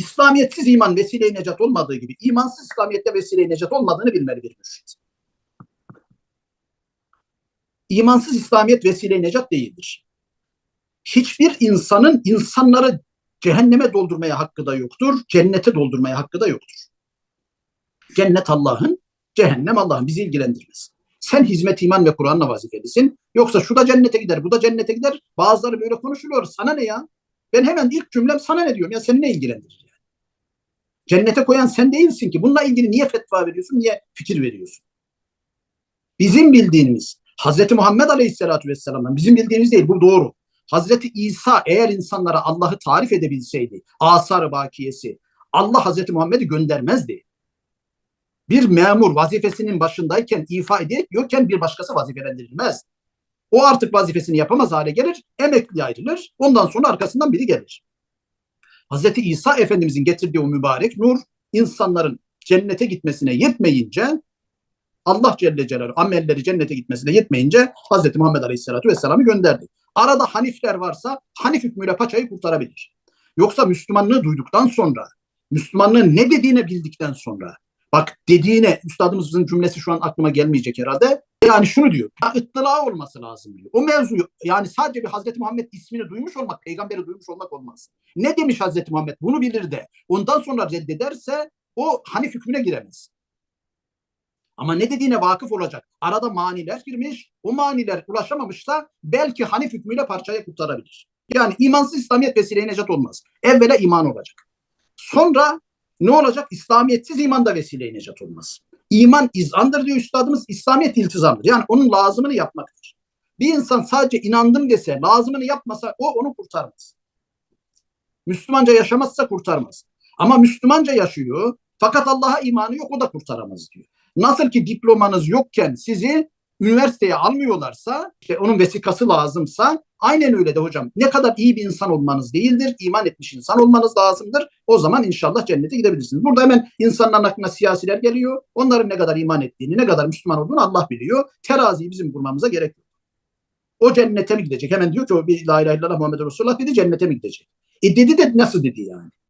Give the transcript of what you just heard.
İslamiyetsiz iman vesile-i necat olmadığı gibi imansız İslamiyette vesile-i necat olmadığını bilmeli bir mürşit. İmansız İslamiyet vesile-i necat değildir. Hiçbir insanın insanları cehenneme doldurmaya hakkı da yoktur, cennete doldurmaya hakkı da yoktur. Cennet Allah'ın, cehennem Allah'ın bizi ilgilendirmez. Sen hizmet iman ve Kur'an'la vazifelisin. Yoksa şu da cennete gider, bu da cennete gider. Bazıları böyle konuşuluyor. Sana ne ya? Ben hemen ilk cümlem sana ne diyorum ya seni ne ilgilendirir? Cennete koyan sen değilsin ki. Bununla ilgili niye fetva veriyorsun, niye fikir veriyorsun? Bizim bildiğimiz Hazreti Muhammed Aleyhisselatü Vesselam'dan bizim bildiğimiz değil bu doğru. Hazreti İsa eğer insanlara Allah'ı tarif edebilseydi, asar bakiyesi, Allah Hazreti Muhammed'i göndermezdi. Bir memur vazifesinin başındayken ifa ediyorken bir başkası vazifelendirilmez. O artık vazifesini yapamaz hale gelir, emekli ayrılır. Ondan sonra arkasından biri gelir. Hazreti İsa Efendimizin getirdiği o mübarek nur insanların cennete gitmesine yetmeyince Allah Celle Celaluhu amelleri cennete gitmesine yetmeyince Hazreti Muhammed Aleyhisselatü Vesselam'ı gönderdi. Arada Hanifler varsa Hanif hükmüyle paçayı kurtarabilir. Yoksa Müslümanlığı duyduktan sonra, Müslümanlığın ne dediğini bildikten sonra, bak dediğine, üstadımızın cümlesi şu an aklıma gelmeyecek herhalde. Yani şunu diyor, ya ıttıla olması lazım diyor. O mevzuyu, yani sadece bir Hazreti Muhammed ismini duymuş olmak, peygamberi duymuş olmak olmaz. Ne demiş Hazreti Muhammed? Bunu bilir de, ondan sonra reddederse o Hanif hükmüne giremez. Ama ne dediğine vakıf olacak. Arada maniler girmiş. O maniler ulaşamamışsa belki Hanif hükmüyle parçaya kurtarabilir. Yani imansız İslamiyet vesile-i necat olmaz. Evvela iman olacak. Sonra ne olacak? İslamiyetsiz iman da vesile-i necat olmaz. İman izandır diyor üstadımız. İslamiyet iltizamdır. Yani onun lazımını yapmaktır. Bir insan sadece inandım dese, lazımını yapmasa o onu kurtarmaz. Müslümanca yaşamazsa kurtarmaz. Ama Müslümanca yaşıyor fakat Allah'a imanı yok o da kurtaramaz diyor. Nasıl ki diplomanız yokken sizi üniversiteye almıyorlarsa, işte onun vesikası lazımsa aynen öyle de hocam. Ne kadar iyi bir insan olmanız değildir, iman etmiş insan olmanız lazımdır. O zaman inşallah cennete gidebilirsiniz. Burada hemen insanların aklına siyasiler geliyor. Onların ne kadar iman ettiğini, ne kadar Müslüman olduğunu Allah biliyor. Teraziyi bizim kurmamıza gerek yok. O cennete mi gidecek? Hemen diyor ki o bir la ilahe illallah Muhammed Resulullah dedi cennete mi gidecek? E dedi de nasıl dedi yani?